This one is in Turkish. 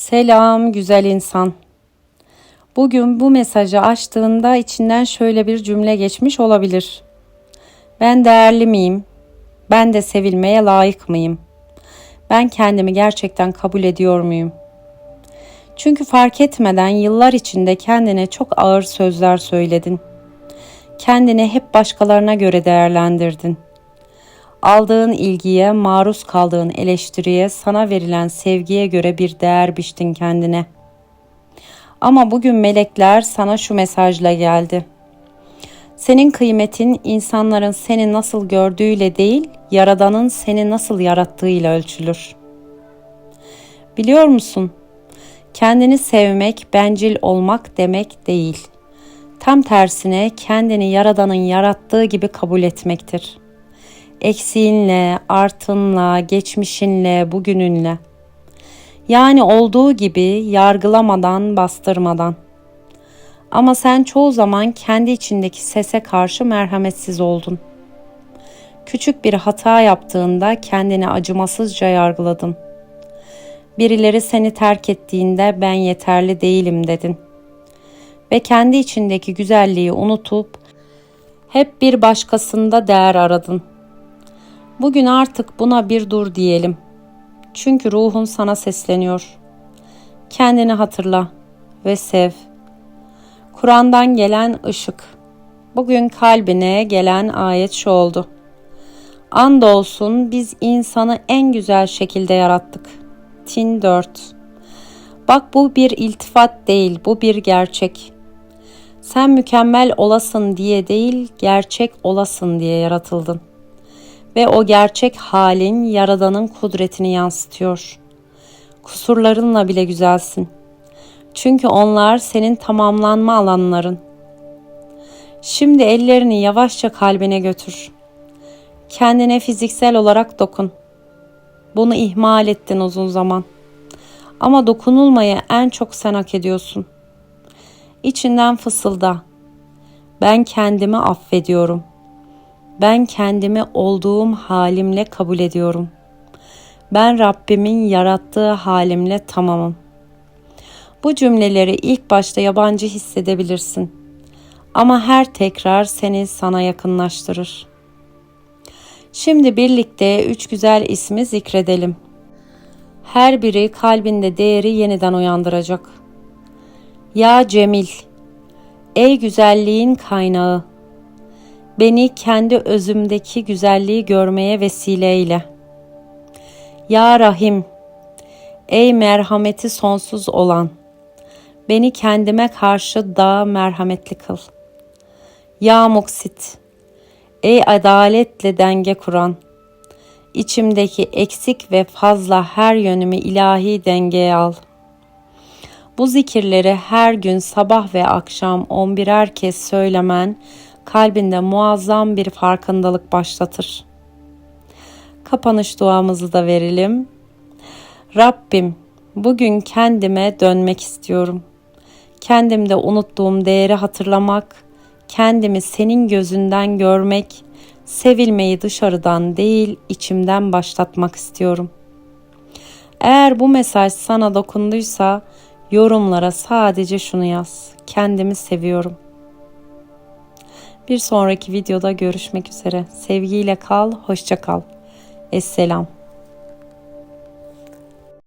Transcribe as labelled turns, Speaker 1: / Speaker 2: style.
Speaker 1: Selam güzel insan. Bugün bu mesajı açtığında içinden şöyle bir cümle geçmiş olabilir. Ben değerli miyim? Ben de sevilmeye layık mıyım? Ben kendimi gerçekten kabul ediyor muyum? Çünkü fark etmeden yıllar içinde kendine çok ağır sözler söyledin. Kendini hep başkalarına göre değerlendirdin. Aldığın ilgiye, maruz kaldığın eleştiriye, sana verilen sevgiye göre bir değer biçtin kendine. Ama bugün melekler sana şu mesajla geldi. Senin kıymetin insanların seni nasıl gördüğüyle değil, Yaradan'ın seni nasıl yarattığıyla ölçülür. Biliyor musun? Kendini sevmek, bencil olmak demek değil. Tam tersine kendini Yaradan'ın yarattığı gibi kabul etmektir. Eksiğinle, artınla, geçmişinle, bugününle. Yani olduğu gibi yargılamadan, bastırmadan. Ama sen çoğu zaman kendi içindeki sese karşı merhametsiz oldun. Küçük bir hata yaptığında kendini acımasızca yargıladın. Birileri seni terk ettiğinde ben yeterli değilim dedin. Ve kendi içindeki güzelliği unutup hep bir başkasında değer aradın. Bugün artık buna bir dur diyelim. Çünkü ruhun sana sesleniyor. Kendini hatırla ve sev. Kur'an'dan gelen ışık. Bugün kalbine gelen ayet şu oldu. Andolsun biz insanı en güzel şekilde yarattık. Tin 4 Bak bu bir iltifat değil, bu bir gerçek. Sen mükemmel olasın diye değil, gerçek olasın diye yaratıldın. Ve o gerçek halin Yaradan'ın kudretini yansıtıyor. Kusurlarınla bile güzelsin. Çünkü onlar senin tamamlanma alanların. Şimdi ellerini yavaşça kalbine götür. Kendine fiziksel olarak dokun. Bunu ihmal ettin uzun zaman. Ama dokunulmayı en çok sen hak ediyorsun. İçinden fısılda. Ben kendimi affediyorum. Ben kendimi olduğum halimle kabul ediyorum. Ben Rabbimin yarattığı halimle tamamım. Bu cümleleri ilk başta yabancı hissedebilirsin. Ama her tekrar seni sana yakınlaştırır. Şimdi birlikte üç güzel ismi zikredelim. Her biri kalbinde değeri yeniden uyandıracak. Ya Cemil, ey güzelliğin kaynağı, beni kendi özümdeki güzelliği görmeye vesile eyle. Ya Rahim, ey merhameti sonsuz olan, beni kendime karşı daha merhametli kıl. Ya Muksit, ey adaletle denge kuran, içimdeki eksik ve fazla her yönümü ilahi dengeye al. Bu zikirleri her gün sabah ve akşam on birer kez söylemen, kalbinde muazzam bir farkındalık başlatır. Kapanış duamızı da verelim. Rabbim, bugün kendime dönmek istiyorum. Kendimde unuttuğum değeri hatırlamak, kendimi senin gözünden görmek, sevilmeyi dışarıdan değil içimden başlatmak istiyorum. Eğer bu mesaj sana dokunduysa yorumlara sadece şunu yaz. Kendimi seviyorum. Bir sonraki videoda görüşmek üzere. Sevgiyle kal, hoşça kal. Esselam.